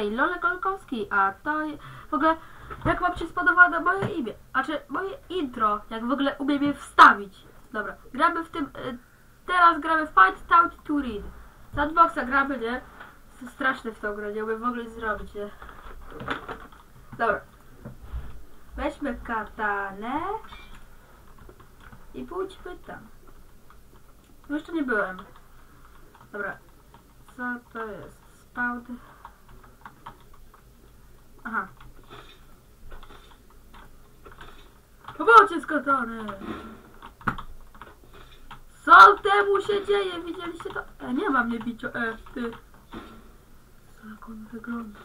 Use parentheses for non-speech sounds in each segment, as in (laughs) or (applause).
tutaj Lolek Olkowski, a to w ogóle jak wam się spodobało moje imię, znaczy moje intro, jak w ogóle umiem je wstawić. Dobra, gramy w tym, y, teraz gramy Fight Town to Read. Sandboxa gramy, nie? Jestem straszny w tą grę, nie umiem w ogóle zrobić, nie? Dobra. Weźmy katanę i pójdźmy tam. Jeszcze nie byłem. Dobra. Co to jest? Spałd. Aha. Pomocy z katany! Co temu się dzieje? Widzieliście to? E, nie mam nie bicia. E, ty. Jak on wygląda?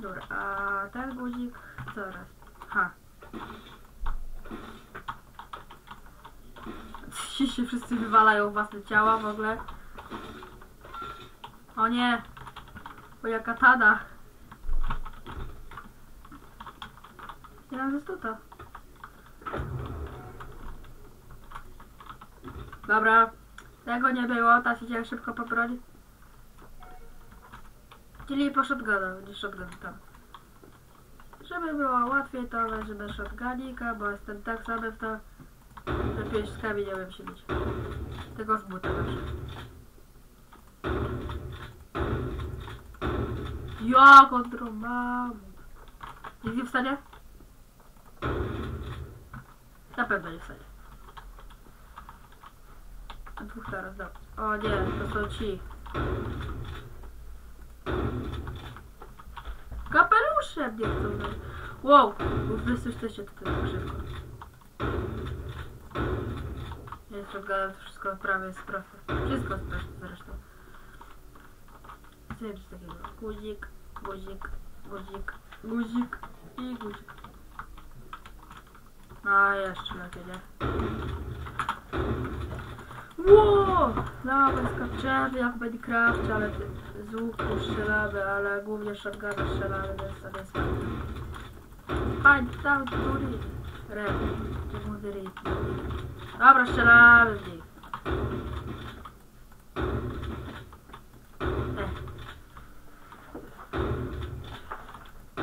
Dobra, a ten guzik zaraz. Ha. (laughs) Ci się wszyscy wywalają własne ciała w ogóle. O nie! Moja katana. Ja mam to. Dobra. Tego nie było, ta się dzieje szybko po broni. Czyli po shotguna, będzie shotgun tam. Żeby było łatwiej, to weźmy shotgunika, bo jestem tak samy w to, że pieszkami nie umiem się bić. Tylko z buta zawsze. To mam? Jest nie w stanie? Na pewno nie w stanie. A dwóch teraz, dobra. O nie, to są ci. Kapelusze mnie chcą. Wow, wy jesteście tutaj tak szybko. Nie, shotgunem to wszystko prawie jest proste. Wszystko jest proste zresztą. Co jest takiego? Guzik, guzik, guzik, guzik i guzik. A jeszcze lepiej, nie? Wow! Dawaj, skaczemy jak w Minecrafcie, ale z łuku strzelamy, ale głównie shotgunem strzelamy, więc to nie jest fajne. Find down to read. Red. To mówię. Dobra, strzelamy w nich. E.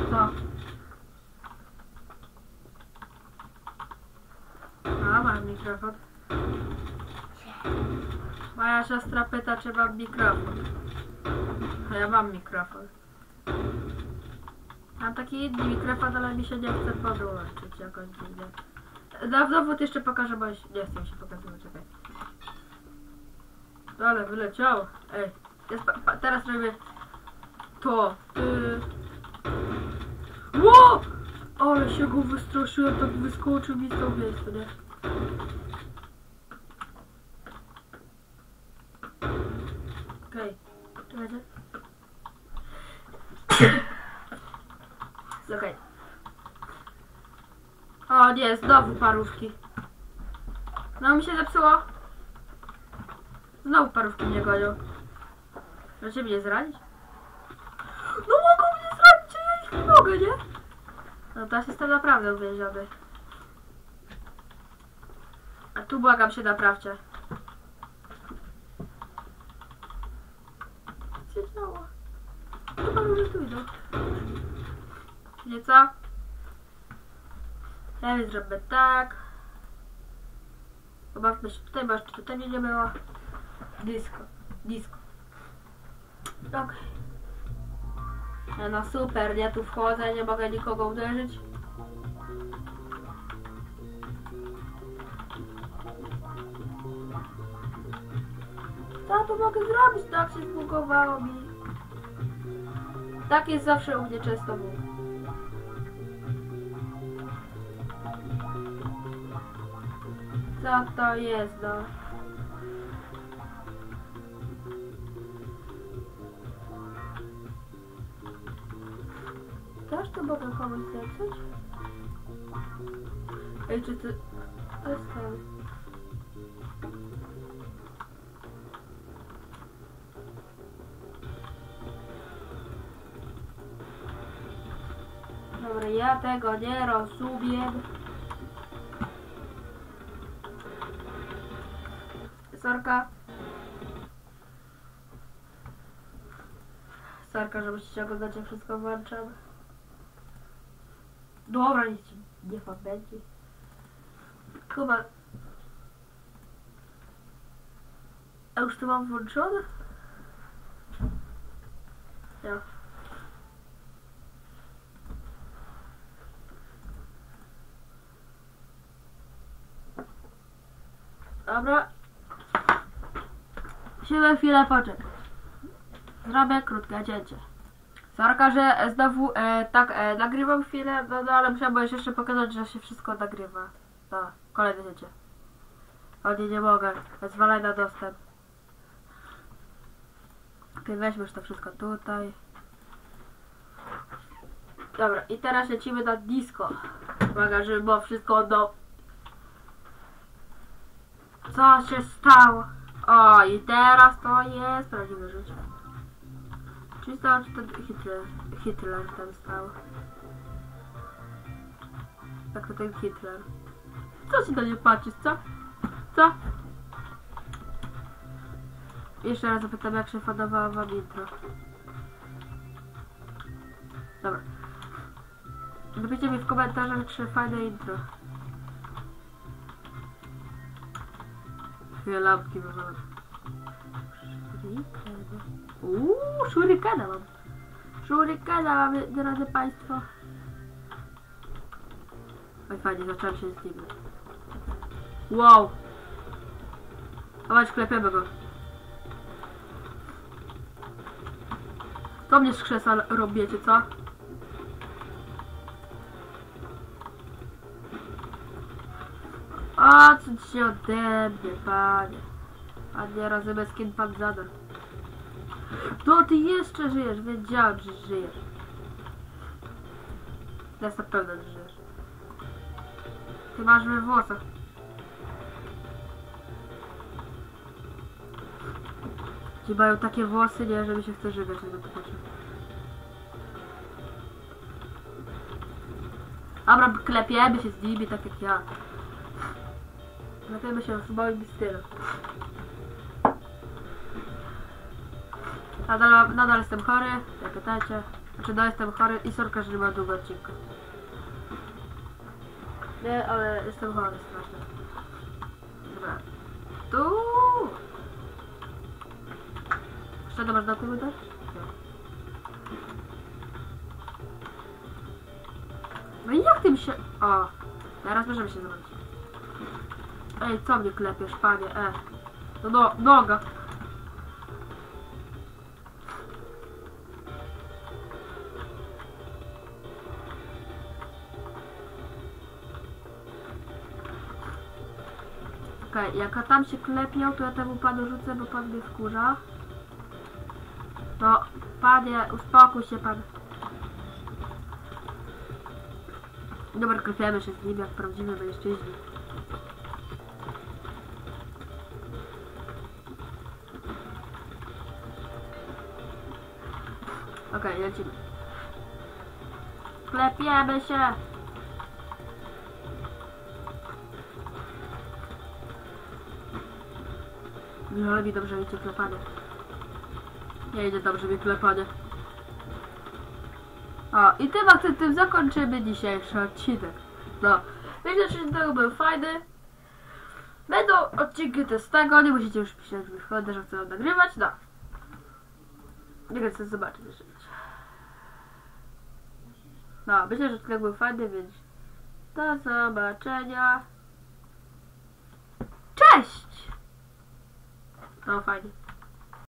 Co? A, mam mikrofon. Moja siostra pyta, czy mam mikrofon. A ja mam mikrofon. Mam taki inny mikrofon, ale mi się nie chce podłączyć jakoś dziwnie. Na dowód jeszcze pokażę, bo nie chcę się pokazywać, czekaj. Ale wyleciał. Ej, jest pa, pa, teraz robię to. Yy. Ło! Ale się go wystraszyłem, tak wyskoczył mi z tą miejscu, nie? Okej, czekajcie. Jest okej. O nie, znowu parówki. No mi się zepsuło. Znowu parówki mnie gonią. Możecie mnie zranić? No mogą mnie zranić, ja ich mogę, nie? No teraz jestem naprawdę uwięziony. A tu błagam się naprawcie. Co się działo? Chyba już tu idą. Nie co? Ja więc zrobię tak. Pobawmy się tutaj, bo jeszcze tutaj nie było. Disco. Disco. Okay. No super, ja tu wchodzę, nie mogę nikogo uderzyć. Co tu mogę zrobić? Tak się zbugowało mi. Tak jest zawsze u mnie często było. Co to jest, no? Też to mogę komuś? Ej, czy ty... To jest ten. Dobra, ja tego nie rozumiem. Sorka. lusterka, żebyście oglądać jak wszystko włączam. Dobra, nic nie będzie. Kuba. A już to mam włączone? Ja. Dobra. Musimy chwilę poczekać. Zrobię krótkie cięcie. Sorka, że znowu e, tak e, nagrywam chwilę, no, no ale musiałam jeszcze pokazać, że się wszystko nagrywa. No, kolejne cięcie. O nie, nie mogę. Zwalaj na dostęp. Weźmy już to wszystko tutaj. Dobra, i teraz lecimy na disco. Uwaga, żeby było wszystko do... Co się stało? O, i teraz to jest prawdziwe życie. Czy stało, czy to Hitler, Hitler tam stał? Tak to ten Hitler. Co się do nie patrzysz, co? Co? Jeszcze raz zapytam, jak się podobało wam intro. Dobra. Napiszcie mi w komentarzach, czy fajne intro. Chwilę lampki. Shurikena. Uuu, shurikena mam. Shurikena mamy, drodzy Państwo. Oj, fajnie, zacząłem się z nim. Wow. Chodź, klepiemy go. Co mnie z krzesła robicie, co? Ci się ode mnie, panie? Panie, kim pan zadał. To ty jeszcze żyjesz, wiedziałem, że żyjesz. Jestem pewna, że żyjesz. Ty masz we włosach. Ci mają takie włosy, nie, że mi się chce żygać, jak na to patrzę. Dobra, klepiemy się z nimi, tak jak ja. Klepiemy się w moim stylu. Nadal, nadal jestem chory, jak pytacie. Znaczy, no jestem chory i sorka, że nie ma długo odcinka. Nie, ale jestem chory strasznie. Dobra. Tu. Jeszcze to masz na tyłu też? No i jak tym się... O, teraz możemy się zobaczyć. Ej, co mnie klepiesz, panie, e. No, no noga. Okej, jak tam się klepiał, to ja temu panu rzucę, bo pan mnie wkurza. No, panie, uspokój się pan. Dobra, klepiamy się z nim jak prawdziwy mężczyźni. Okej, lecimy. Klepiemy się! Nie mi dobrze idzie klepanie. Nie idzie dobrze mi klepanie. O, i tym akcentem zakończymy dzisiejszy odcinek. No, myślę, że tego był fajny. Będą odcinki też z tego, nie musicie już pisać w wychodę, że chcę nagrywać, no. Nie chcę zobaczyć jeszcze. No, myślę, że odcinek był fajny, więc do zobaczenia. Cześć! No fajnie.